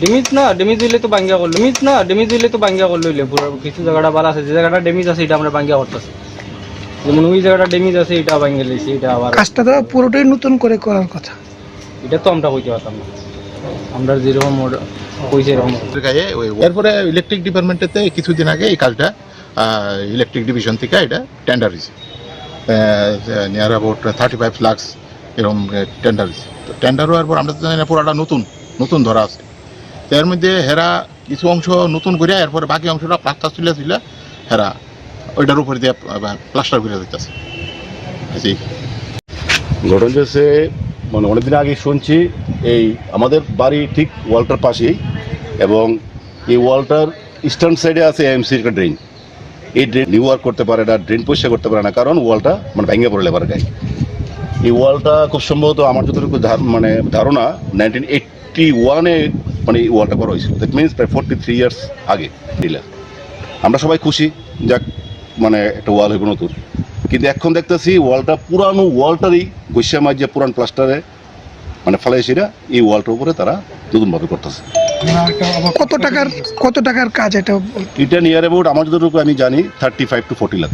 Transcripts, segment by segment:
ডেমিজ না ডেমিজ হইলে তো বাঙ্গিয়া করল। ডেমিজ না ডেমিজ হইলে তো বাঙ্গিয়া করল হইলে। পুরো কিছু জায়গাটা ভালো আছে যে জায়গাটা ডেমিজ আছে এটা আমরা বাঙ্গিয়া করতেছি। যেমন ওই জায়গাটা ডেমিজ আছে এটা বাঙ্গিয়ে লইছি এটা আবার কাজটা তো পুরোটাই নতুন করে করার কথা। এটা তো আমরা কইতে পারতাম না। আমরা যেরকম ওর- কইছে এরকম। গায়ে এরপরে ইলেকট্রিক ডিপার্টমেন্টেতে কিছুদিন আগে এই কাজটা ইলেকট্রিক ডিভিশন থেকে এটা টেন্ডার হয়েছে near about thirty five lakhs এরকম টেন্ডার হয়েছে তো টেন্ডার হওয়ার পর আমরা তো জানি না পুরোটা নতুন নতুন ধরা আছে। এর মধ্যে হেরা কিছু অংশ নতুন করে এরপরে বাকি অংশটা প্লাস্টার তুলে তুলে হেরা ওইটার উপরে দিয়ে প্লাস্টার করে দিতেছে। এই ঘটনা হচ্ছে মানে অনেকদিন আগে শুনছি, এই আমাদের বাড়ি ঠিক ওয়ালটার পাশেই এবং এই ওয়ালটার ইস্টার্ন সাইডে আছে এমসি একটা ড্রেন এই ড্রেন নিউ ওয়ার্ক করতে পারে না ড্রেন পরিষ্কার করতে পারে না, কারণ ওয়ালটা মানে ভেঙে পড়ে লেবার গায়ে। এই ওয়ালটা খুব সম্ভবত আমার যতটুকু মানে ধারণা নাইনটিন এইটটি ওয়ানে মানে এই ওয়ালটা করা হয়েছিল। দ্যাট মিনস প্রায় ফোর্টি থ্রি ইয়ার্স আগে ডিলার আমরা সবাই খুশি যাক মানে একটা ওয়াল হইব নতুন। কিন্তু এখন দেখতেছি ওয়ালটা পুরানো ওয়ালটারই গৈসা যে পুরান প্লাস্টারে মানে ফালাইছিরা এই ওয়ালটার উপরে তারা নতুনভাবে করতেছে। কত টাকার কত টাকার কাজ এটা? এটা নিয়ার অ্যাবাউট আমার যতটুকু আমি জানি thirty five to forty lakh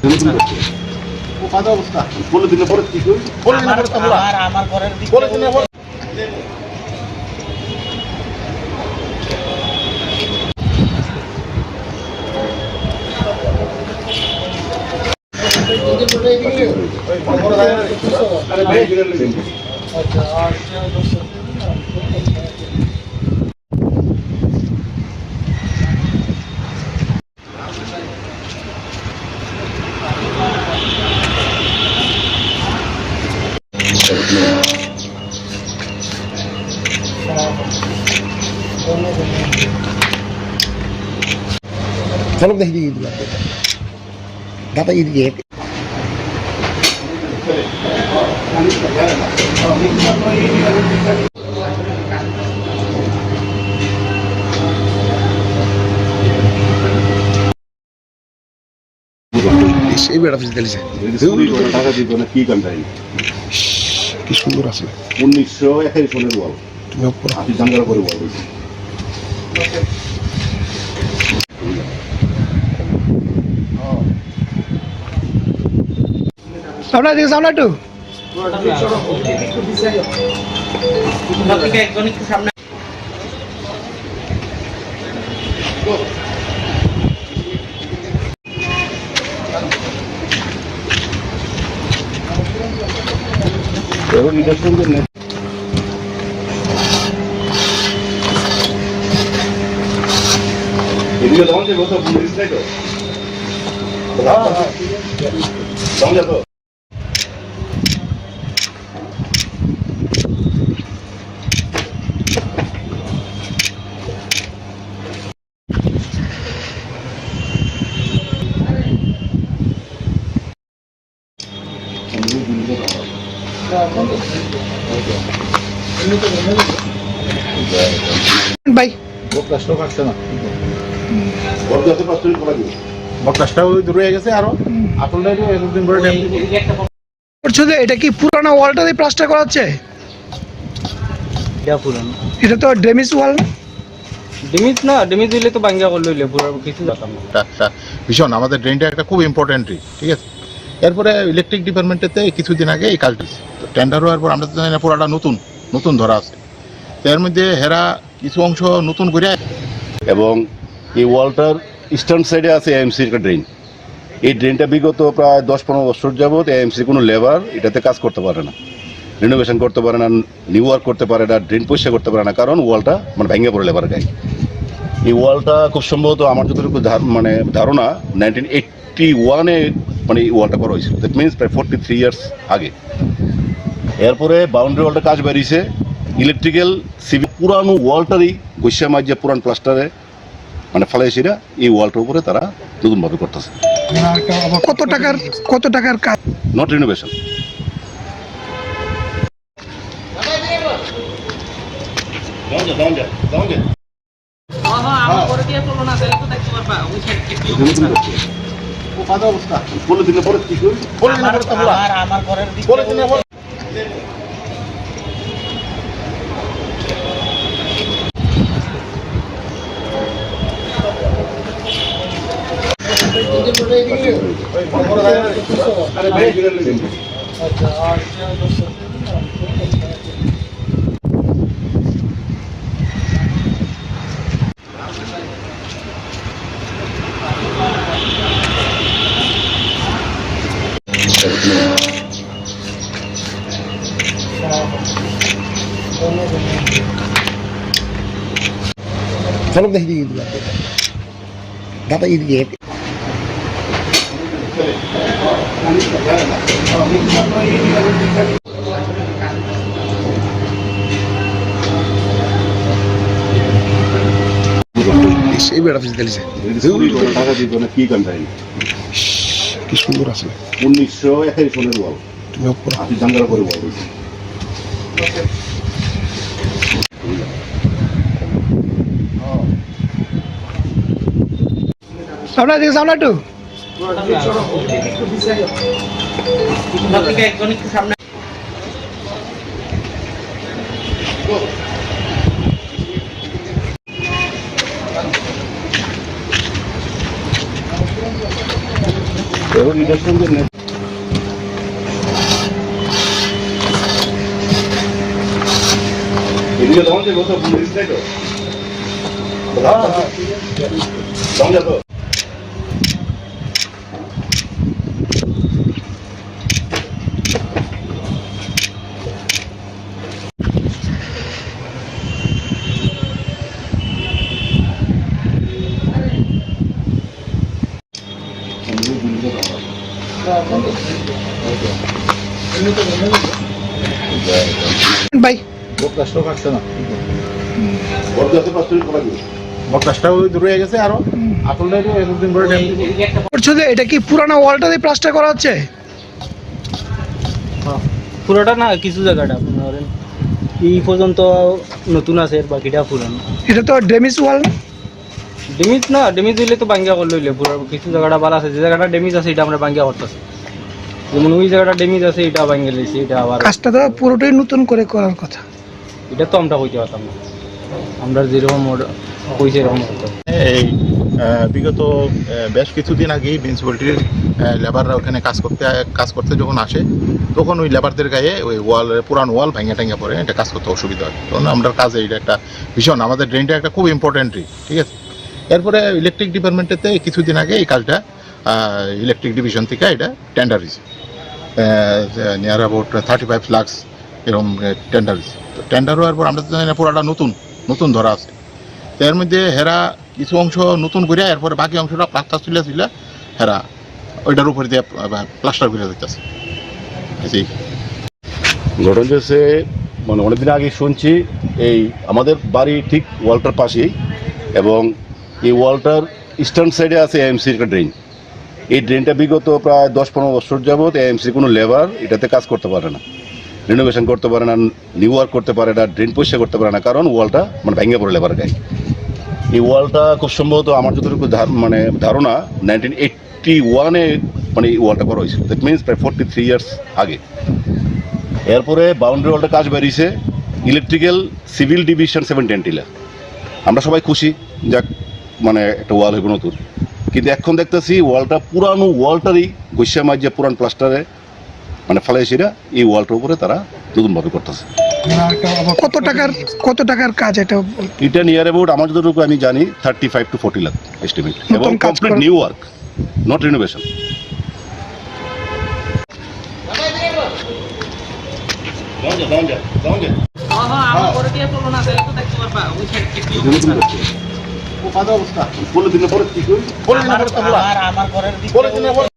ঝলক দেখি দিয়ে দিলাম দাদা এদিকে এই বেড়া ফিস দিলিছে টাকা দিবে না কি কান্ডাই কি সুন্দর আছে। উনিশশো একাশি সনের ওয়াল তুমি উপর করে ওয়াল সামনে দিকে সামনে একটু। সঙ্গে net এদিকে তখন যে কথা পুলিশ তো তখন যা তো ভাই বকলাসটাও কাটছে না। বকলাসটাও হয়ে গেছে আরও। এতদিন করে ড্যাম। করছ যে এটা কি পুরানো ওয়ালটা দিয়ে প্লাস্টার করা হচ্ছে? এটা পুরানো। এটা তো ড্রেমিস ওয়াল। ডেমিজ না ডেমিজ হইলে তো বাঙ্গিয়া করল হইলে পুরো কিছু একটা একটা ভীষণ আমাদের ড্রেনটা একটা খুব ইম্পর্টেন্ট ঠিক আছে? এরপরে ইলেকট্রিক ডিপার্টমেন্টেতে কিছুদিন আগে এই কাজটা টেন্ডার হওয়ার পর আমরা তো জানি না পুরোটা নতুন নতুন ধরা আছে। তো এর মধ্যে হেরা কিছু অংশ নতুন করে এবং এই ওয়ালটার ইস্টার্ন সাইডে আছে এএমসি একটা ড্রেন। এই ড্রেনটা বিগত প্রায় দশ পনেরো বছর যাবৎ এএমসি কোনো লেবার এটাতে কাজ করতে পারে না। রিনোভেশন করতে পারে না নিউ ওয়ার্ক করতে পারে না, ড্রেন পরিষ্কার করতে পারে না, কারণ ওয়ালটা মানে ভেঙে পড়ে লেবার গায়ে। এই ওয়ালটা খুব সম্ভবত আমার যতটুকু মানে ধারণা নাইনটিন এইটটি ওয়ানে মানে এই ওয়ালটা করা হয়েছিল। দ্যাট মিনস প্রায় ফোর্টি থ্রি ইয়ার্স আগে। এরপরে বাউন্ডারি ওয়ালটা কাজ বেরিয়েছে। ইলেকট্রিক্যাল সিভিল পুরানো ওয়ালটারই গৈসা মাঝে পুরান প্লাস্টারে মানে ফালাইছিরা এই ওয়ালটার উপরে তারা নতুনভাবে করতেছে। কত টাকার কত টাকার কাজ? নট রিনোভেশন বলে দিলে পরে কি করবি বলে দিলে পরে চলো দেখি দিকে দিলাম দাদা এদিকে এই বেড়া ফিস না কি সুন্দর আছে উনিশশো একাই সামনে দিকে সামনে একটু। এবং এটার সঙ্গে net- এদিকে তখন যে বসে পুলিশ নাই তো তখন যাব ভাই বকাশটাও কাটছে না ওর কাছে পাঁচ মিনিট করা দিবে বকাশটাও দূরে হয়ে গেছে আরও আসলে এতদিন পরে টাইম করছ এটা কি পুরানো ওয়ালটা দিয়ে প্লাস্টার করা হচ্ছে? পুরোটা না কিছু জায়গাটা এই পর্যন্ত নতুন আছে বাকিটা পুরানো। এটা তো ড্যামেজ ওয়াল না? ডেমিজ না ডেমিজ হইলে তো বাঙ্গিয়া করলে হইলে পুরো কিছু জায়গাটা ভালো আছে যে জায়গাটা ডেমিজ আছে এটা আমরা বাঙ্গিয়া করতেছি। যেমন ওই জায়গাটা ডেমিজ আছে এটা বাঙ্গিয়ে লইছি এটা আবার কাজটা তো পুরোটাই নতুন করে করার কথা। এটা তো আমরা কইতে পারতাম না। আমরা যেরকম ওর- কইছে এরকম করতাম এই বিগত বেশ কিছুদিন আগেই মিউনিসিপ্যালিটির লেবাররা ওখানে কাজ করতে কাজ করতে যখন আসে তখন ওই লেবারদের গায়ে ওই ওয়াল পুরান ওয়াল ভেঙে টেঙে পড়ে এটা কাজ করতে অসুবিধা হয়। তখন আমরা কাজে এটা একটা ভীষণ আমাদের ড্রেনটা একটা খুব ইম্পর্টেন্ট ঠিক আছে? এরপরে ইলেকট্রিক ডিপার্টমেন্টেতে কিছুদিন আগে এই কাজটা ইলেকট্রিক ডিভিশন থেকে এটা টেন্ডার হয়েছে। Near about thirty five lakhs এরকম টেন্ডার হয়েছে। তো টেন্ডার হওয়ার পর আমরা তো জানি না, পুরাটা নতুন নতুন ধরা আছে। তো এর মধ্যে হেরা কিছু অংশ নতুন করে এরপরে বাকি অংশটা প্লাস্টার তুলে তুলে হেরা ওইটার উপরে দিয়ে প্লাস্টার করে দিতেছে। ঘটনা হচ্ছে মানে অনেকদিন আগে শুনছি, এই আমাদের বাড়ি ঠিক ওয়ালটার পাশেই এবং এই ওয়ালটার ইস্টার্ন সাইডে আছে এএমসির একটা ড্রেন এই ড্রেনটা বিগত প্রায় দশ পনেরো বছর যাবৎ এএমসি কোনো লেবার এটাতে কাজ করতে পারে না। রিনোভেশন করতে পারে না নিউ ওয়ার্ক করতে পারে না ড্রেন পরিষ্কার করতে পারে না, কারণ ওয়ালটা মানে ভেঙে পড়ে লেবার গায়ে। এই ওয়ালটা খুব সম্ভবত আমার যতটুকু মানে ধারণা নাইনটিন এইটটি ওয়ানে মানে এই ওয়ালটা করা হয়েছিল। দ্যাট মিনস প্রায় ফোর্টি থ্রি ইয়ার্স আগে। এরপরে বাউন্ডারি ওয়ালটা কাজ বেরিয়েছে ইলেকট্রিক্যাল সিভিল ডিভিশন সেভেন টেন্টিলা আমরা সবাই খুশি। যাক মানে একটা ওয়াল হইব নতুন। কিন্তু এখন দেখতেছি ওয়ালটা পুরানো ওয়ালটারই গৈসা মাঝে পুরান প্লাস্টারে মানে ফালাইছিরা এই ওয়ালটার উপরে তারা নতুনভাবে করতেছে। কত টাকার কত টাকার কাজ এটা? এটা নিয়ার অ্যাবাউট আমার যতটুকু আমি জানি thirty five to forty lakh estimate এবং নতুন complete new work not renovation দিলে পরে কি কাজ অবস্থা। পনেরো দিনের পরে ঠিক হই পনেরো দিনের পরে হামলা আমার ঘরের পনেরো দিনের পরে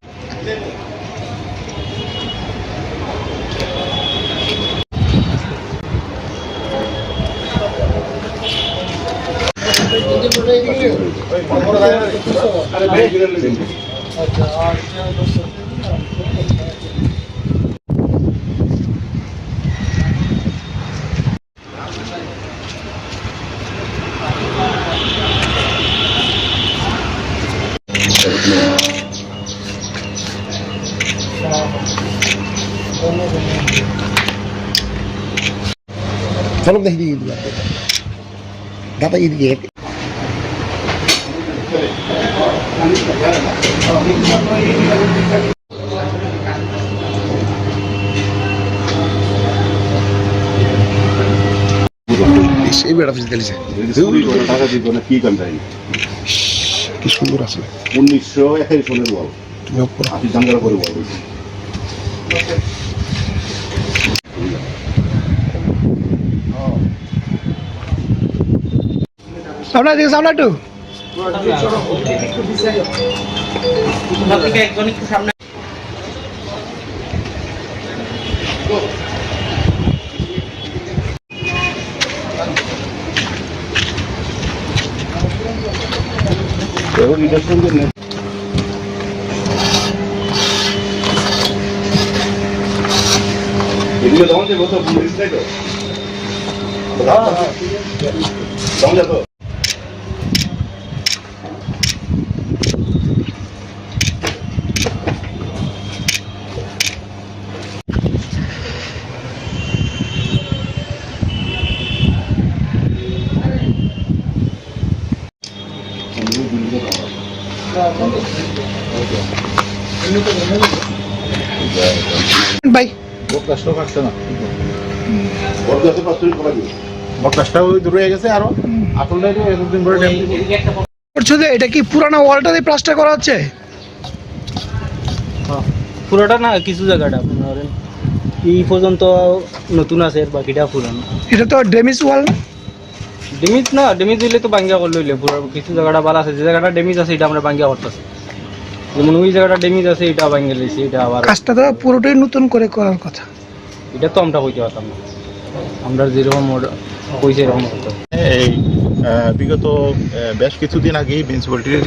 আচ্ছা আর চলো দেখি দিকে দিলাম দাদা এদিকে এই বেড়া ফিস দিলিছে টাকা দিব না কি কান্দাই কি সুন্দর আছে উনিশশো একাশি সনের ওয়াল তুমি দাঙ্গারা করে ওয়াল সামনে দিকে সামনে একটু। এখন এটার সঙ্গে এগুলো তখন যে বলতো পুলিশ তো তখন যাতো ভাই বটগাছটাও কাটছে না ওর কাছে পাঁচ মিনিট করা দিবে। বটগাছটাও দূরে গেছে আরও। আসলটাই এতদিন পরে করছ যে এটা কি পুরানো ওয়ালটা দিয়ে প্লাস্টার করা হচ্ছে? পুরোটা না কিছু জায়গাটা ধরেন এই পর্যন্ত নতুন আছে বাকিটা পুরানো। এটা তো ড্যামেজ ওয়াল না? ডেমিজ না ডেমিজ হইলে তো বাঙ্গিয়া করলে পুরো কিছু জায়গাটা ভালো আছে যে জায়গাটা ডেমিজ আছে এটা আমরা বাঙ্গিয়া করতেছি। যেমন ওই জায়গাটা আছে এটা এটা আবার কাজটা তো পুরোটাই নতুন করে করার কথা। এটা তো আমরা কইতে পারতাম না। আমরা যেরকম কইছে এরকম এই বিগত বেশ কিছুদিন আগেই মিউনিসিপ্যালিটির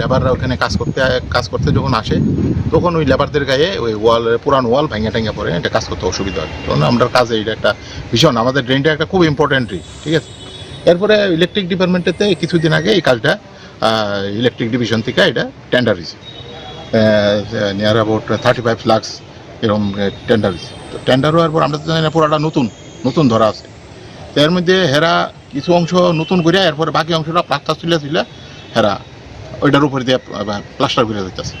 লেবাররা ওখানে কাজ করতে কাজ করতে যখন আসে তখন ওই লেবারদের গায়ে ওই ওয়াল পুরান ওয়াল ভেঙে টেঙে পড়ে এটা কাজ করতে অসুবিধা হয়। তখন আমরা কাজে এটা একটা ভীষণ আমাদের ড্রেনটা একটা খুব ইম্পর্টেন্ট ঠিক আছে? এরপরে ইলেকট্রিক ডিপার্টমেন্টেতে কিছুদিন আগে এই কাজটা ইলেকট্রিক ডিভিশন থেকে এটা টেন্ডার হয়েছে। Near about thirty five lakhs এরকম টেন্ডার হয়েছে। তো টেন্ডার হওয়ার পর আমরা তো জানি না, পুরাটা নতুন নতুন ধরা আছে। এর মধ্যে হেরা কিছু অংশ নতুন করে এরপরে বাকি অংশটা প্লাস্টার তুলে তুলে হেরা ওইটার উপরে দিয়ে প্লাস্টার করে দিতেছে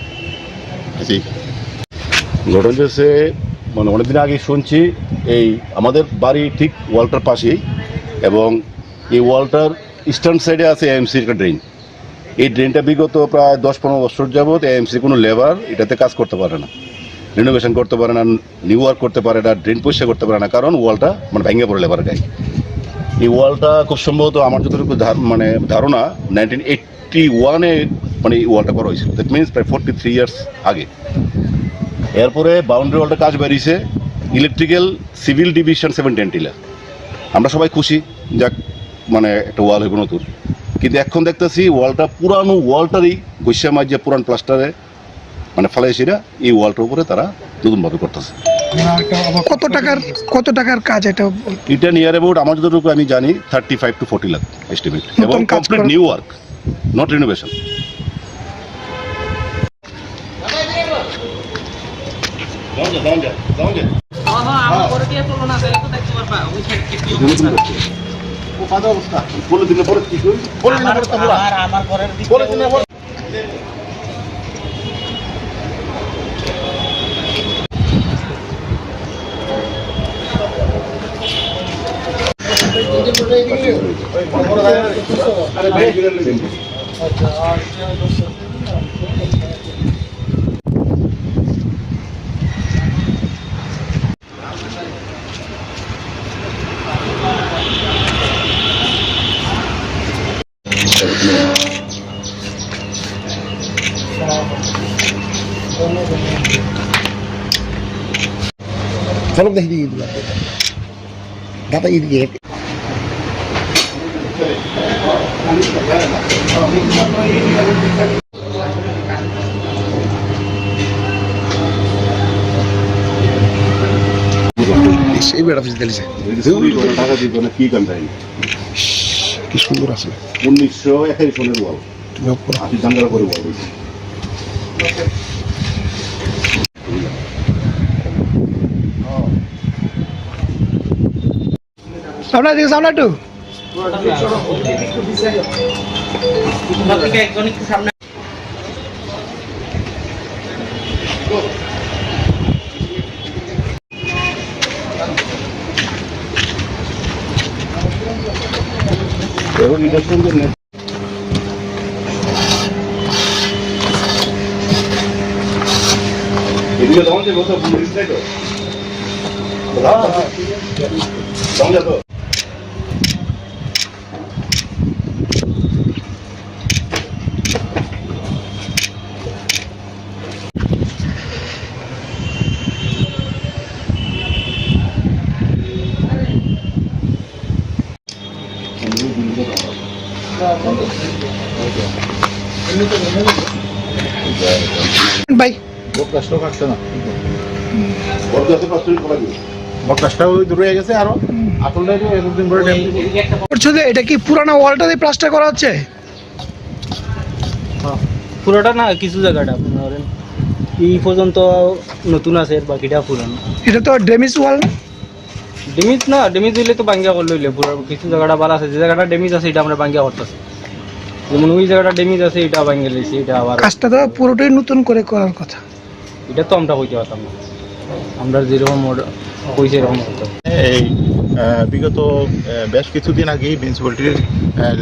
ঘটনা হচ্ছে মানে অনেকদিন আগে শুনছি, এই আমাদের বাড়ি ঠিক ওয়ালটার পাশেই এবং এই ওয়ালটার ইস্টার্ন সাইডে আছে এএমসির একটা ড্রেন এই ড্রেনটা বিগত প্রায় দশ পনেরো বছর যাবৎ এএমসির কোনো লেবার এটাতে কাজ করতে পারে না। রিনোভেশন করতে পারে না নিউ ওয়ার্ক করতে পারে না ড্রেন পরিষ্কার করতে পারে না, কারণ ওয়ালটা মানে ভেঙে পড়ে লেবার গায়ে। এই ওয়ালটা খুব সম্ভবত আমার যতটুকু মানে ধারণা নাইনটিন এইটটি ওয়ানে মানে এই ওয়ালটা করা হয়েছিল। দ্যাট মিনস প্রায় ফোর্টি থ্রি ইয়ার্স আগে। এরপরে বাউন্ডারি ওয়ালটা কাজ বেরিয়েছে ইলেকট্রিক্যাল সিভিল ডিভিশন সেভেন টেন্টিলার আমরা সবাই খুশি, যাক মানে একটা ওয়াল হইব নতুন। কিন্তু এখন দেখতেছি ওয়ালটা পুরানো ওয়ালটারই গৈসা মাঝে পুরান প্লাস্টারে মানে ফালাইছিরা এই ওয়ালটার উপরে তারা নতুনভাবে করতেছে। কত টাকার কত টাকার কাজ এটা? এটা নিয়ার অ্যাবাউট আমার যতটুকু আমি জানি thirty five to forty lakh estimate এবং নতুন complete new work not renovation পনেরো দিনের পরে কি করবি? পনেরো দিনের পরে আমরা- পনেরো দিনের পরে চলো দেখি দিকে দিলাম। দাদা এদিকে এই বেড়া ফিস দিলিছে টাকা দিব না কি কান্দাই কি সুন্দর আছে। উনিশশো একাশি সনের ওয়াল করে ওয়াল সামনে দিকে সামনে একটু। এদিকে তখন যে বলিস তাই তো? তখন যাব ভাই বটগাছটাও কাটছে না ওর কাছে পাঁচ মিনিট করা দিবে বটগাছটাও দূরে গেছে আরও আসলটাই এতদিন পরে ড্যাম এটা কি পুরানো ওয়ালটা দিয়ে প্লাস্টার করা হচ্ছে? পুরোটা না কিছু জায়গাটা ধরেন। এই পর্যন্ত নতুন আছে বাকিটা পুরানো। এটা তো ড্যামেজ ওয়াল না? ডেমিজ না ডেমিজ হইলে তো বাঙ্গিয়া করলে হইলে পুরো কিছু জায়গাটা ভালো আছে। যে জায়গাটা ডেমিজ আছে এটা আমরা বাঙ্গিয়া করতেছি। যেমন ওই জায়গাটা ডেমিজ আছে এটা বাঙ্গিয়ে লইছি এটা আবার কাজটা তো পুরোটাই নতুন করে করার কথা। এটা তো আমরা কইতে পারতাম না। আমরা যেরকম কইছি এরকম এই বিগত বেশ কিছুদিন আগেই মিউনিসিপ্যালিটির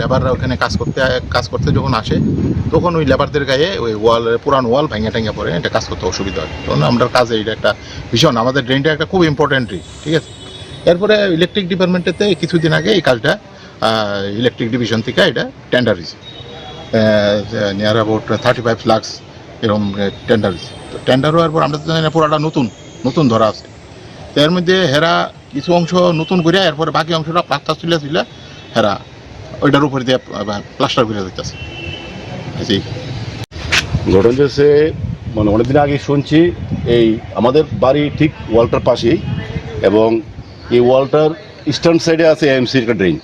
লেবাররা ওখানে কাজ করতে কাজ করতে যখন আসে, তখন ওই লেবারদের গায়ে ওই ওয়াল পুরান ওয়াল ভেঙে টেঙে পড়ে, এটা কাজ করতে অসুবিধা হয়। তখন আমরা কাজে এটা একটা ভীষণ, আমাদের ড্রেনটা একটা খুব ইম্পর্টেন্ট ঠিক আছে? এরপরে ইলেকট্রিক ডিপার্টমেন্টেতে কিছুদিন আগে এই কাজটা ইলেকট্রিক ডিভিশন থেকে এটা টেন্ডার হয়েছে near about thirty five lakhs এরকম টেন্ডার হয়েছে তো টেন্ডার হওয়ার পর আমরা তো জানি না, পুরাটা নতুন নতুন ধরা আছে। তো এর মধ্যে হেরা কিছু অংশ নতুন করিয়া, এরপরে বাকি অংশটা প্লাস্টার তুলে তুলে হেরা ওইটার উপরে দিয়ে প্লাস্টার করে দিতেছে। এই ঘটনা হচ্ছে মানে অনেকদিন আগে শুনছি, এই আমাদের বাড়ি ঠিক ওয়ালটার পাশেই এবং এই ওয়ালটার ইস্টার্ন সাইডে আছে এএমসির একটা ড্রেন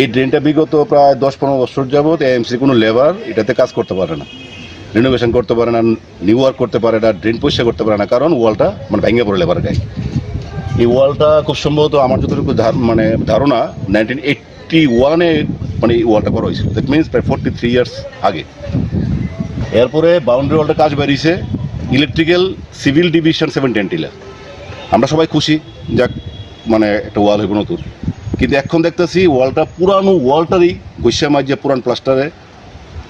এই ড্রেনটা বিগত প্রায় দশ পনেরো বছর যাবৎ এএমসির কোনো লেবার এটাতে কাজ করতে পারে না। রিনোভেশন করতে পারে না নিউ ওয়ার্ক করতে পারে না ড্রেন পরিষ্কার করতে পারে না, কারণ ওয়ালটা মানে ভেঙে পড়ে লেবার এই ওয়ালটা খুব সম্ভবত আমার যতটুকু মানে ধারণা নাইনটিন এইটটি ওয়ানে মানে এই ওয়ালটা করা হয়েছিল। দ্যাট মিনস প্রায় ফোর্টি থ্রি ইয়ার্স আগে। এরপরে বাউন্ডারি ওয়ালটা কাজ বেরিয়েছে ইলেকট্রিক্যাল সিভিল ডিভিশন সেভেন টেন্টিলার আমরা সবাই খুশি, যাক মানে একটা ওয়াল হইব নতুন। কিন্তু এখন দেখতেছি ওয়ালটা পুরানো ওয়ালটারই গৈসা মাঝে পুরান প্লাস্টারে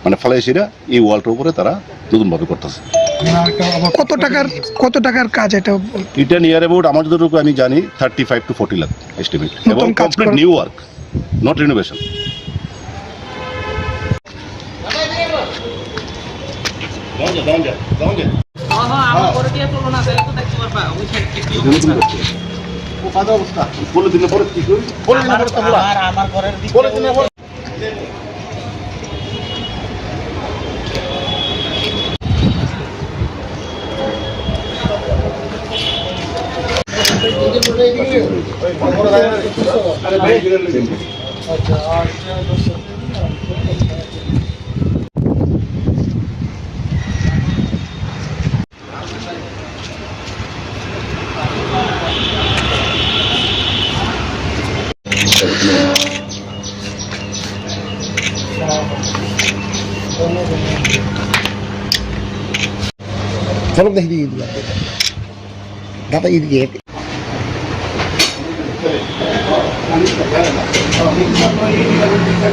মানে ফেলাইছিরা এই ওয়ালটার উপরে তারা নতুন নতুনভাবে করতেছে। কত টাকার কত টাকার কাজ এটা? এটা নিয়ার অ্যাবাউট আমার যতটুকু আমি জানি thirty five to forty lakh estimate এবং complete new work not renovation বলে দিলে পরে কি করবি? বলে দিলে やらなきゃいけないのに、さっぱり言えないのに。